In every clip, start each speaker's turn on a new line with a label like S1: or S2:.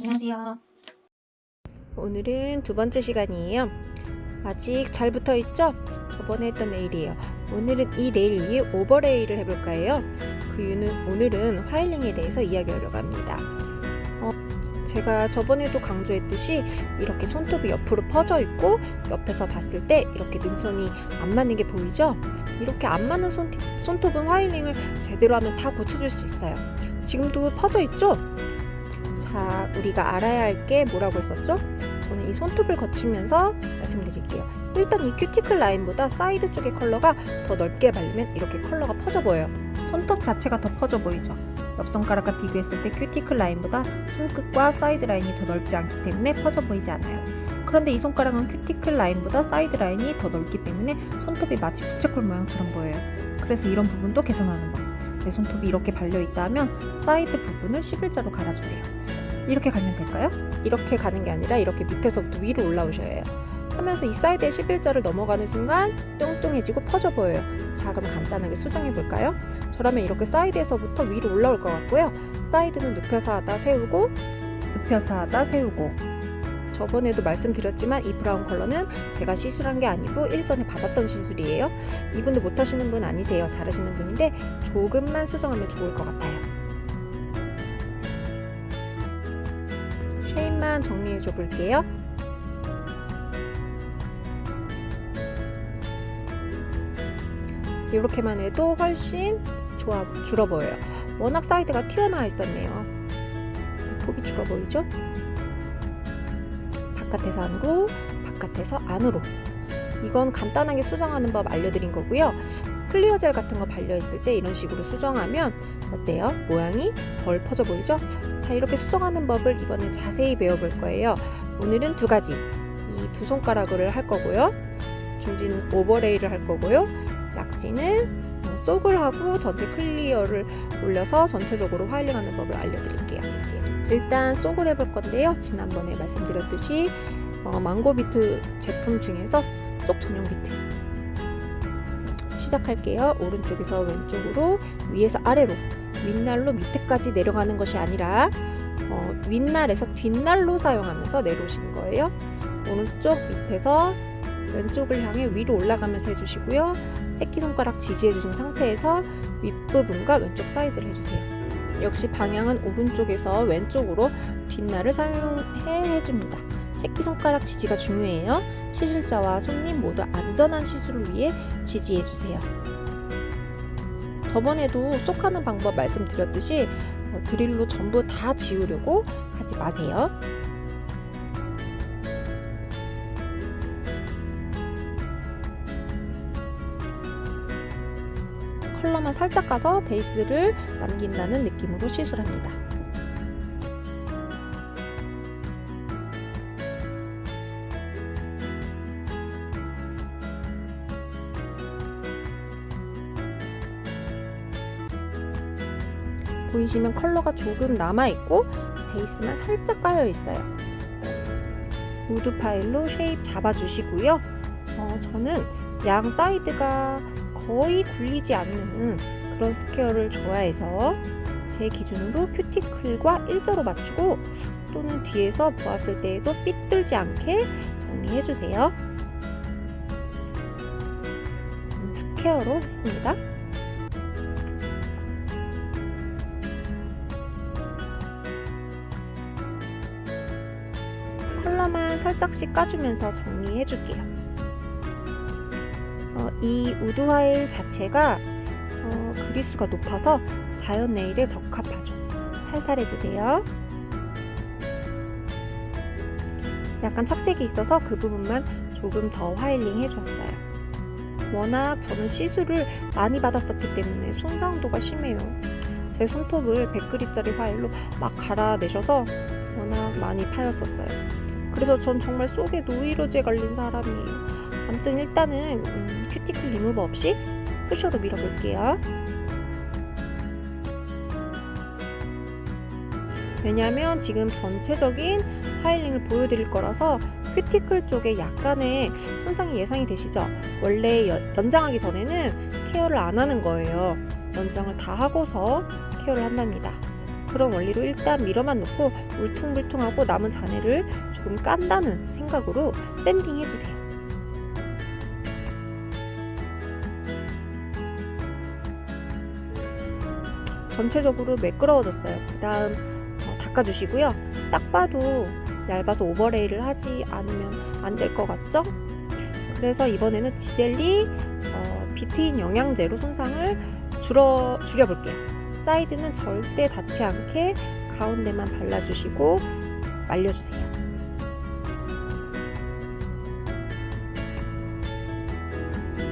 S1: 안녕하세요.
S2: 오늘은 두 번째 시간이에요. 아직 잘 붙어 있죠? 저번에 했던 네일이에요. 오늘은 이 네일 위에 오버레이를 해볼까 해요. 그 이유는 오늘은 화일링에 대해서 이야기하려고 합니다. 어, 제가 저번에도 강조했듯이 이렇게 손톱이 옆으로 퍼져 있고 옆에서 봤을 때 이렇게 능선이 안 맞는 게 보이죠? 이렇게 안 맞는 손톱, 손톱은 화일링을 제대로 하면 다 고쳐줄 수 있어요. 지금도 퍼져 있죠? 자, 우리가 알아야 할 게 뭐라고 했었죠? 저는 이 손톱을 거치면서 말씀드릴게요. 일단 이 큐티클 라인보다 사이드 쪽의 컬러가 더 넓게 바르면 이렇게 컬러가 퍼져 보여요. 손톱 자체가 더 퍼져 보이죠? 옆 손가락과 비교했을 때 큐티클 라인보다 손끝과 사이드 라인이 더 넓지 않기 때문에 퍼져 보이지 않아요. 그런데 이 손가락은 큐티클 라인보다 사이드 라인이 더 넓기 때문에 손톱이 마치 부채꼴 모양처럼 보여요. 그래서 이런 부분도 개선하는 법. 내 손톱이 이렇게 발려 있다면 사이드 부분을 11자로 갈아주세요. 이렇게 가면 될까요? 이렇게 가는 게 아니라 이렇게 밑에서부터 위로 올라오셔야 해요. 하면서 이 사이드의 11자를 넘어가는 순간 뚱뚱해지고 퍼져 보여요. 자, 그럼 간단하게 수정해 볼까요? 저라면 이렇게 사이드에서부터 위로 올라올 것 같고요. 사이드는 눕혀서 하다 세우고 눕혀서 하다 세우고 저번에도 말씀드렸지만 이 브라운 컬러는 제가 시술한 게 아니고 일전에 받았던 시술이에요. 이분도 못하시는 분 아니세요. 잘하시는 분인데 조금만 수정하면 좋을 것 같아요. 쉐입만 정리해 줘 볼게요. 이렇게만 해도 훨씬 좋아 줄어 보여요. 워낙 사이드가 튀어나와 있었네요. 폭이 줄어 보이죠? 바깥에서 안고 바깥에서 안으로. 이건 간단하게 수정하는 법 알려드린 거고요. 클리어 젤 같은 거 발려 있을 때 이런 식으로 수정하면 어때요? 모양이 덜 퍼져 보이죠? 자, 이렇게 수정하는 법을 이번에 자세히 배워볼 거예요. 오늘은 두 가지. 이 두 손가락을 할 거고요. 중지는 오버레이를 할 거고요. 약지는 어, 쏙을 하고 전체 클리어를 올려서 전체적으로 화일링하는 법을 알려드릴게요. 일단 쏙을 해볼 건데요. 지난번에 말씀드렸듯이 어, 망고 비트 제품 중에서 쏙 전용 비트 시작할게요. 오른쪽에서 왼쪽으로 위에서 아래로 윗날로 밑에까지 내려가는 것이 아니라 어, 윗날에서 뒷날로 사용하면서 내려오시는 거예요. 오른쪽 밑에서 왼쪽을 향해 위로 올라가면서 해주시고요. 새끼손가락 지지해주신 상태에서 윗부분과 왼쪽 사이드를 해주세요. 역시 방향은 오른쪽에서 왼쪽으로 뒷날을 사용해 해줍니다. 새끼손가락 지지가 중요해요. 시술자와 손님 모두 안전한 시술을 위해 지지해주세요. 저번에도 쏙 하는 방법 말씀드렸듯이 어, 드릴로 전부 다 지우려고 하지 마세요. 컬러만 살짝 가서 베이스를 남긴다는 느낌으로 시술합니다. 보이시면 컬러가 조금 남아있고 베이스만 살짝 까여있어요. 우드 파일로 쉐입 잡아주시고요. 어, 저는 양 사이드가 거의 굴리지 않는 그런 스퀘어를 좋아해서 제 기준으로 큐티클과 일자로 맞추고 또는 뒤에서 보았을 때에도 삐뚤지 않게 정리해주세요. 음, 스퀘어로 했습니다. 살짝씩 까주면서 정리해줄게요. 어, 이 우드 화일 자체가 어, 그리수가 높아서 자연 네일에 적합하죠. 살살 해주세요. 약간 착색이 있어서 그 부분만 조금 더 화일링 해주었어요. 워낙 저는 시술을 많이 받았었기 때문에 손상도가 심해요. 제 손톱을 100그리짜리 화일로 막 갈아내셔서 워낙 많이 파였었어요. 그래서 전 정말 속에 노이로제 걸린 사람이에요. 아무튼 일단은 음, 큐티클 리무버 없이 푸셔로 밀어볼게요. 왜냐하면 지금 전체적인 파일링을 보여드릴 거라서 큐티클 쪽에 약간의 손상이 예상이 되시죠? 원래 연, 연장하기 전에는 케어를 안 하는 거예요. 연장을 다 하고서 케어를 한답니다. 그런 원리로 일단 밀어만 놓고 울퉁불퉁하고 남은 잔해를 조금 깐다는 생각으로 샌딩 해주세요. 전체적으로 매끄러워졌어요. 그 다음 어, 닦아주시고요. 딱 봐도 얇아서 오버레이를 하지 않으면 안 될 것 같죠? 그래서 이번에는 지젤리 어, 비트인 영양제로 손상을 줄여, 줄여볼게요. 사이드는 절대 닿지 않게 가운데만 발라주시고 말려주세요.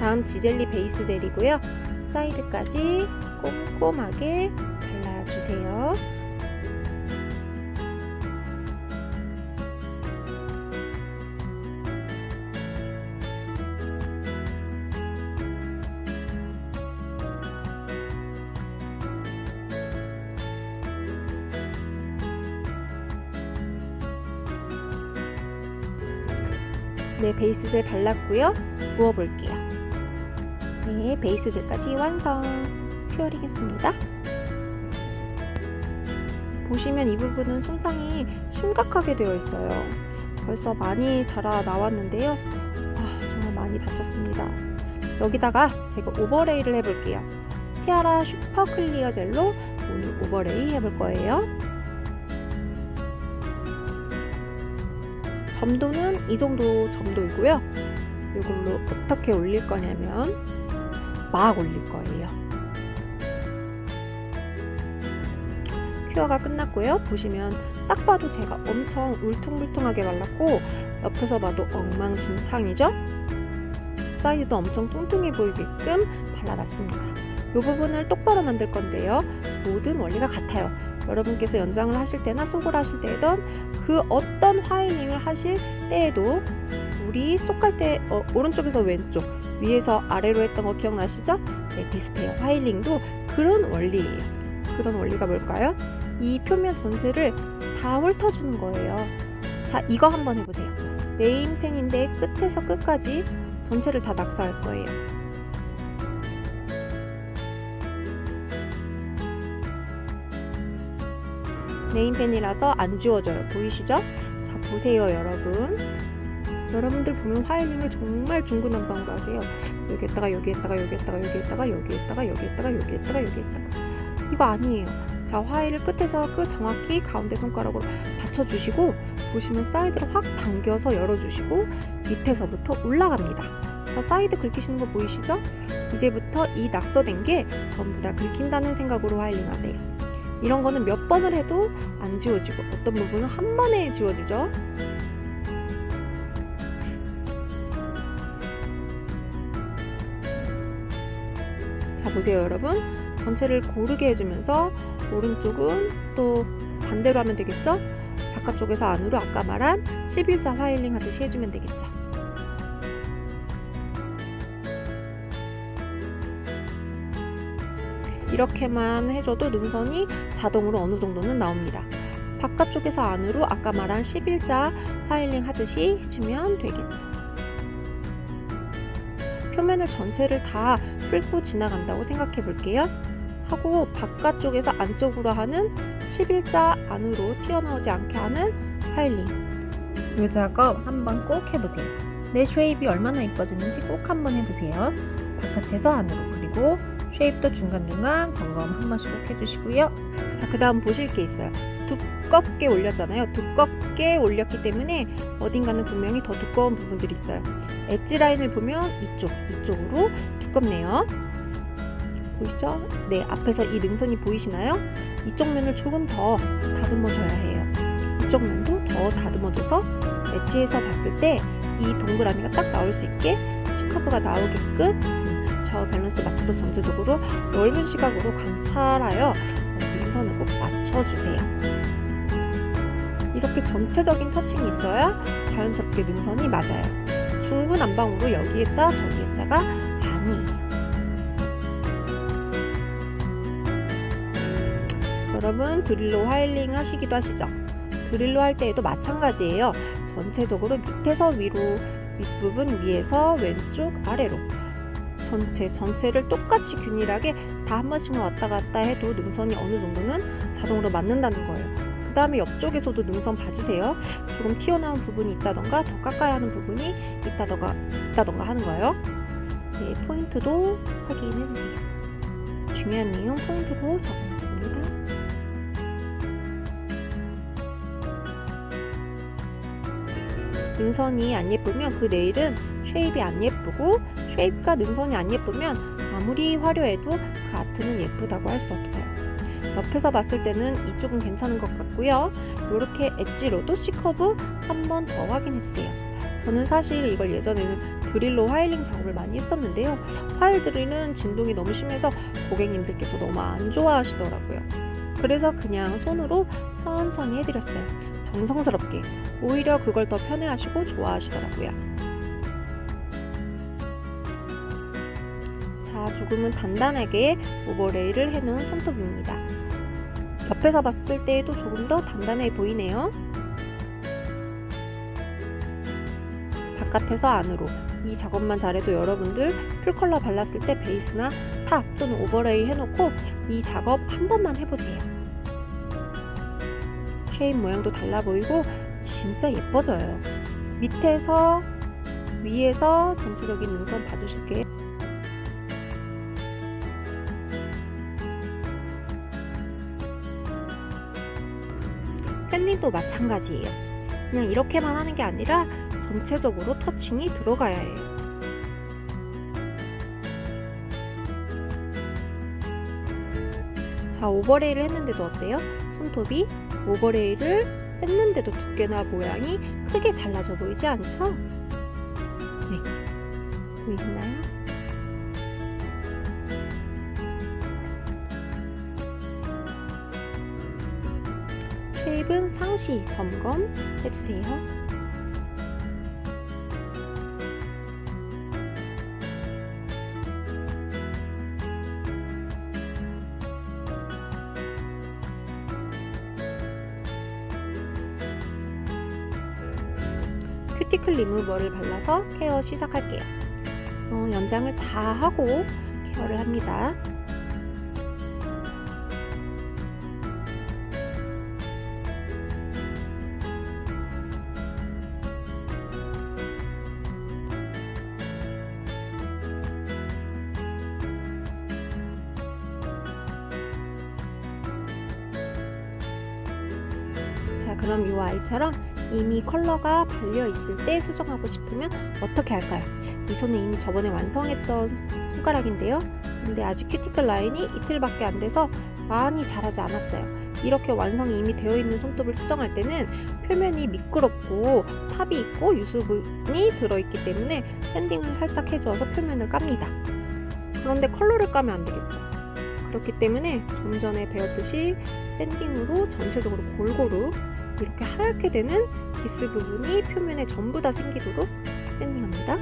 S2: 다음 지젤리 베이스 젤이고요. 사이드까지 꼼꼼하게 발라주세요. 베이스젤 발랐고요. 부어볼게요. 네, 베이스젤까지 완성. 큐어링 했습니다. 보시면 이 부분은 손상이 심각하게 되어 있어요. 벌써 많이 자라 나왔는데요. 아, 정말 많이 다쳤습니다. 여기다가 제가 오버레이를 해볼게요. 티아라 슈퍼 클리어 젤로 오늘 오버레이 해볼 거예요. 점도는 이 정도 점도이고요. 이걸로 어떻게 올릴 거냐면 막 올릴 거예요. 큐어가 끝났고요. 보시면 딱 봐도 제가 엄청 울퉁불퉁하게 발랐고 옆에서 봐도 엉망진창이죠? 사이드도 엄청 뚱뚱해 보이게끔 발라놨습니다. 이 부분을 똑바로 만들 건데요. 모든 원리가 같아요. 여러분께서 연장을 하실 때나 속을 하실 때든 그 어떤 화이닝을 하실 때에도 우리 속할 때 어, 오른쪽에서 왼쪽 위에서 아래로 했던 거 기억나시죠? 네 비슷해요. 화이링도 그런 원리예요. 그런 원리가 뭘까요? 이 표면 전체를 다 훑어주는 거예요. 자 이거 한번 해보세요. 네임펜인데 끝에서 끝까지 전체를 다 낙서할 거예요. 네임펜이라서 안 지워져요. 보이시죠? 자, 보세요, 여러분. 여러분들 보면 화이링을 정말 중구난방으로 하세요. 여기에다가 여기에다가 여기에다가 여기에다가 여기에다가 여기에다가 여기에다가 여기에다가 이거 아니에요. 자, 화이를 끝에서 끝 정확히 가운데 손가락으로 받쳐주시고 보시면 사이드를 확 당겨서 열어주시고 밑에서부터 올라갑니다. 자, 사이드 긁히시는 거 보이시죠? 이제부터 이 낙서된 게 전부 다 긁힌다는 생각으로 화이링 하세요. 이런 거는 몇 번을 해도 안 지워지고 어떤 부분은 한 번에 지워지죠. 자 보세요 여러분. 전체를 고르게 해주면서 오른쪽은 또 반대로 하면 되겠죠? 바깥쪽에서 안으로 아까 말한 11자 화일링 하듯이 해주면 되겠죠 이렇게만 해줘도 능선이 자동으로 어느 정도는 나옵니다. 바깥쪽에서 안으로 아까 말한 11자 파일링 하듯이 해주면 되겠죠. 표면을 전체를 다 풀고 지나간다고 생각해 볼게요. 하고 바깥쪽에서 안쪽으로 하는 11자 안으로 튀어나오지 않게 하는 파일링. 이 작업 한번 꼭 해보세요. 내 쉐입이 얼마나 이뻐지는지 꼭 한번 해보세요. 바깥에서 안으로 그리고 쉐입도 중간중간 점검 한 번씩 꼭 해주시고요. 자, 그 다음 보실 게 있어요. 두껍게 올렸잖아요. 두껍게 올렸기 때문에 어딘가는 분명히 더 두꺼운 부분들이 있어요. 엣지 라인을 보면 이쪽, 이쪽으로 두껍네요. 보이시죠? 네, 앞에서 이 능선이 보이시나요? 이쪽 면을 조금 더 다듬어줘야 해요. 이쪽 면도 더 다듬어줘서 엣지에서 봤을 때 이 동그라미가 딱 나올 수 있게 C커브가 나오게끔 저 밸런스 맞춰서 전체적으로 넓은 시각으로 관찰하여 능선을 꼭 맞춰주세요. 이렇게 전체적인 터칭이 있어야 자연스럽게 능선이 맞아요. 중구난방으로 여기에다 저기에다가 아니에요. 여러분 드릴로 화일링 하시기도 하시죠? 드릴로 할 때에도 마찬가지예요. 전체적으로 밑에서 위로 윗부분 위에서 왼쪽 아래로 전체 전체를 똑같이 균일하게 다 한 번씩만 왔다 갔다 해도 능선이 어느 정도는 자동으로 맞는다는 거예요. 그 다음에 옆쪽에서도 능선 봐주세요. 조금 튀어나온 부분이 있다던가 더 깎아야 하는 부분이 있다던가 있다던가 하는 거예요. 네, 포인트도 확인해주세요. 중요한 내용 포인트로 적어놨습니다. 능선이 안 예쁘면 그 네일은 쉐입이 안 예쁘고 쉐입과 능선이 안 예쁘면 아무리 화려해도 그 아트는 예쁘다고 할 수 없어요. 옆에서 봤을 때는 이쪽은 괜찮은 것 같고요. 이렇게 엣지로도 C커브 한 번 더 확인해 주세요. 저는 사실 이걸 예전에는 드릴로 화일링 작업을 많이 했었는데요. 화일 드릴은 진동이 너무 심해서 고객님들께서 너무 안 좋아하시더라고요. 그래서 그냥 손으로 천천히 해드렸어요. 정성스럽게. 오히려 그걸 더 편해하시고 좋아하시더라고요. 조금은 단단하게 오버레이를 해놓은 손톱입니다. 옆에서 봤을 때도 조금 더 단단해 보이네요. 바깥에서 안으로 이 작업만 잘해도 여러분들 풀컬러 발랐을 때 베이스나 탑 또는 오버레이 해놓고 이 작업 한 번만 해보세요. 쉐입 모양도 달라 보이고 진짜 예뻐져요. 밑에서 위에서 전체적인 능선 봐주실게요. 도 마찬가지예요. 그냥 이렇게만 하는 게 아니라 전체적으로 터칭이 들어가야 해요. 자, 오버레이를 했는데도 어때요? 손톱이 오버레이를 했는데도 두께나 모양이 크게 달라져 보이지 않죠? 네. 보이시나요? 쉐입은 상시 점검 해 주세요. 큐티클 리무버를 발라서 케어 시작할게요. 어, 연장을 다 하고 케어를 합니다. 아이처럼 이미 컬러가 발려 있을 때 수정하고 싶으면 어떻게 할까요? 이 손은 이미 저번에 완성했던 손가락인데요. 근데 아직 큐티클 라인이 이틀밖에 안 돼서 많이 자라지 않았어요. 이렇게 완성이 이미 되어 있는 손톱을 수정할 때는 표면이 미끄럽고 탑이 있고 유수분이 들어있기 때문에 샌딩을 살짝 해주어서 표면을 깝니다. 그런데 컬러를 까면 안 되겠죠. 그렇기 때문에 좀 전에 배웠듯이 샌딩으로 전체적으로 골고루 이렇게 하얗게 되는 기스 부분이 표면에 전부 다 생기도록 샌딩합니다.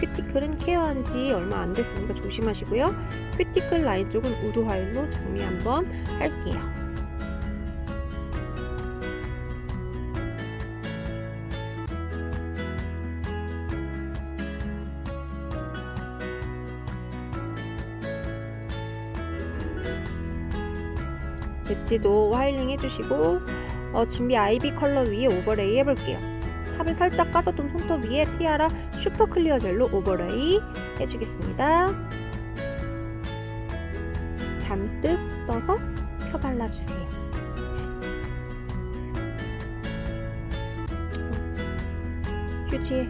S2: 큐티클은 케어한 지 얼마 안 됐으니까 조심하시고요. 큐티클 라인 쪽은 우드 화일로 정리 한번 할게요. 엣지도 화일링 해주시고 어, 진비 아이비 컬러 위에 오버레이 해볼게요. 탑을 살짝 까졌던 손톱 위에 티아라 슈퍼 클리어 젤로 오버레이 해주겠습니다. 잔뜩 떠서 펴 발라주세요. 휴지에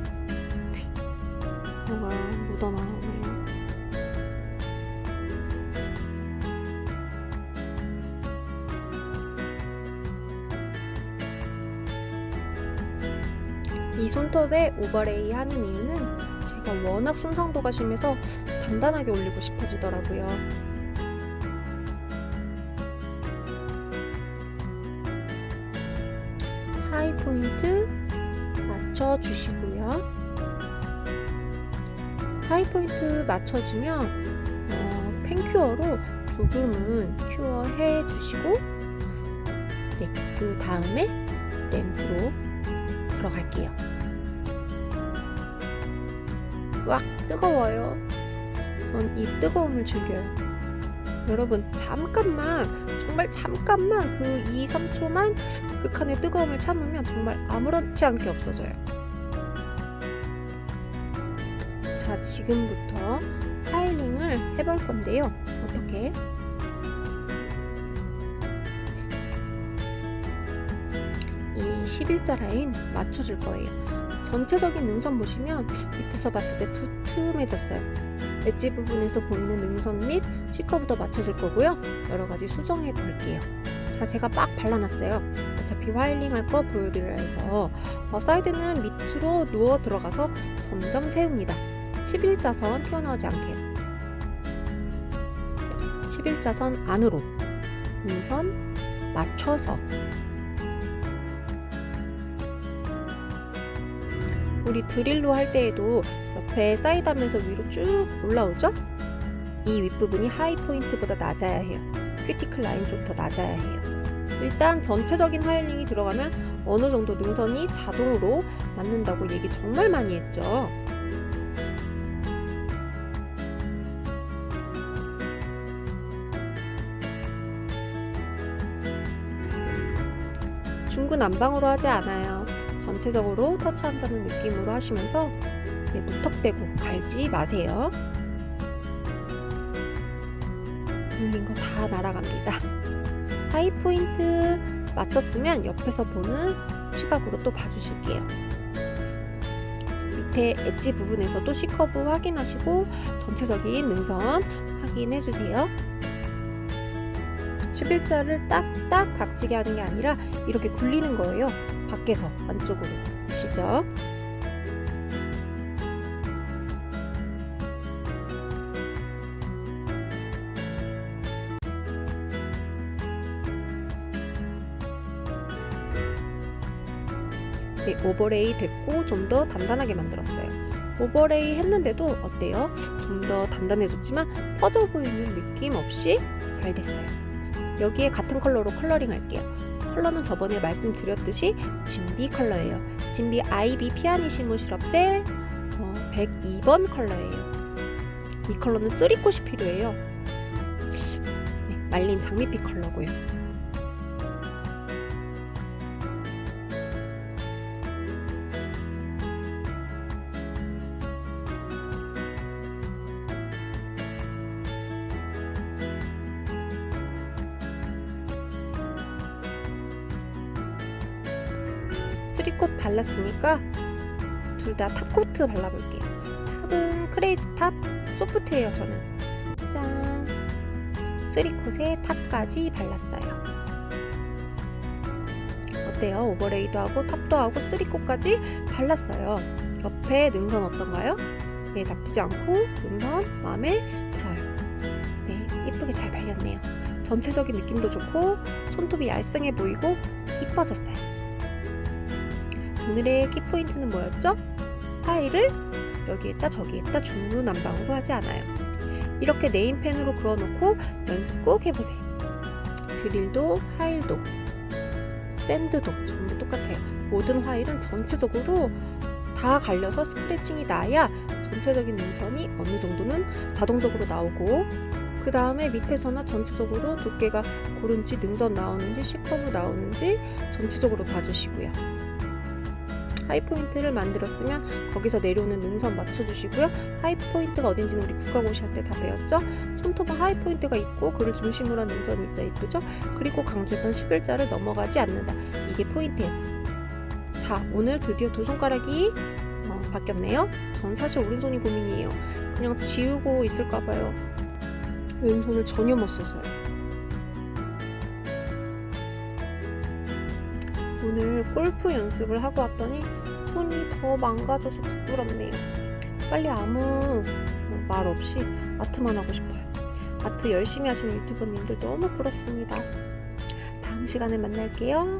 S2: 뭐가 묻어나오네요. 손톱에 오버레이 하는 이유는 제가 워낙 손상도가 심해서 단단하게 올리고 싶어지더라고요. 하이 포인트 맞춰주시고요. 하이 포인트 맞춰지면 어, 펜큐어로 조금은 큐어 해 주시고 네, 그 다음에 램프로 들어갈게요. 막 뜨거워요. 전 이 뜨거움을 즐겨요. 여러분 잠깐만 정말 잠깐만 그 2, 3초만 극한의 뜨거움을 참으면 정말 아무렇지 않게 없어져요. 자 지금부터 파일링을 해볼 건데요. 어떻게? 이 11자 라인 맞춰줄 거예요. 전체적인 능선 보시면 밑에서 봤을 때 두툼해졌어요. 엣지 부분에서 보이는 능선 및 C커브도 맞춰줄 거고요. 여러 가지 수정해 볼게요. 자, 제가 막 발라놨어요. 어차피 화일링 할 거 보여드려야 해서 어, 사이드는 밑으로 누워 들어가서 점점 세웁니다. 11자선 튀어나오지 않게 11자선 안으로 능선 맞춰서 우리 드릴로 할 때에도 옆에 사이드하면서 위로 쭉 올라오죠? 이 윗부분이 하이 포인트보다 낮아야 해요. 큐티클 라인 쪽이 더 낮아야 해요. 일단 전체적인 화일링이 들어가면 어느 정도 능선이 자동으로 맞는다고 얘기 정말 많이 했죠. 중구 난방으로 하지 않아요. 전체적으로 터치한다는 느낌으로 하시면서 네, 무턱대고 갈지 마세요. 눌린 거 다 날아갑니다. 하이 포인트 맞췄으면 옆에서 보는 시각으로 또 봐주실게요. 밑에 엣지 부분에서도 C커브 확인하시고 전체적인 능선 확인해주세요. 11자를 딱딱 각지게 하는 게 아니라 이렇게 굴리는 거예요. 밖에서 안쪽으로 아시죠? 네, 오버레이 됐고 좀 더 단단하게 만들었어요. 오버레이 했는데도 어때요? 좀 더 단단해졌지만 퍼져 보이는 느낌 없이 잘 됐어요. 여기에 같은 컬러로 컬러링 할게요. 컬러는 저번에 말씀드렸듯이 진비 컬러예요. 진비 아이비 피아니시모 시럽 젤 어, 102번 컬러예요. 이 컬러는 쓰리꽃이 필요해요. 네, 말린 장미빛 컬러고요. 쓰리콧 발랐으니까 둘 다 탑코트 발라볼게요. 탑은 크레이지 탑 소프트예요 저는. 짠. 쓰리콧에 탑까지 발랐어요. 어때요? 오버레이도 하고 탑도 하고 쓰리콧까지 발랐어요. 옆에 능선 어떤가요? 네, 나쁘지 않고 능선 마음에 들어요. 네, 이쁘게 잘 발렸네요. 전체적인 느낌도 좋고 손톱이 얄쌍해 보이고 이뻐졌어요. 오늘의 키포인트는 뭐였죠? 파일을 여기에다 저기에다 중구난방으로 하지 않아요. 이렇게 네임펜으로 그어놓고 연습 꼭 해보세요. 드릴도 화일도 샌드도 전부 똑같아요. 모든 화일은 전체적으로 다 갈려서 스크래칭이 나야 전체적인 능선이 어느 정도는 자동적으로 나오고 그 다음에 밑에서나 전체적으로 두께가 고른지 능선 나오는지 C커브 나오는지 전체적으로 봐주시고요. 하이포인트를 만들었으면 거기서 내려오는 능선 맞춰주시고요. 하이포인트가 어딘지는 우리 국가고시 할 때 다 배웠죠? 손톱은 하이포인트가 있고 그를 중심으로 한 능선이 있어야 예쁘죠? 그리고 강조했던 11자를 넘어가지 않는다. 이게 포인트예요. 자, 오늘 드디어 두 손가락이 어, 바뀌었네요. 전 사실 오른손이 고민이에요. 그냥 지우고 있을까봐요. 왼손을 전혀 못 써서요. 오늘 골프 연습을 하고 왔더니 손이 더 망가져서 부끄럽네요. 빨리 아무 말 없이 아트만 하고 싶어요. 아트 열심히 하시는 유튜버님들 너무 부럽습니다. 다음 시간에 만날게요.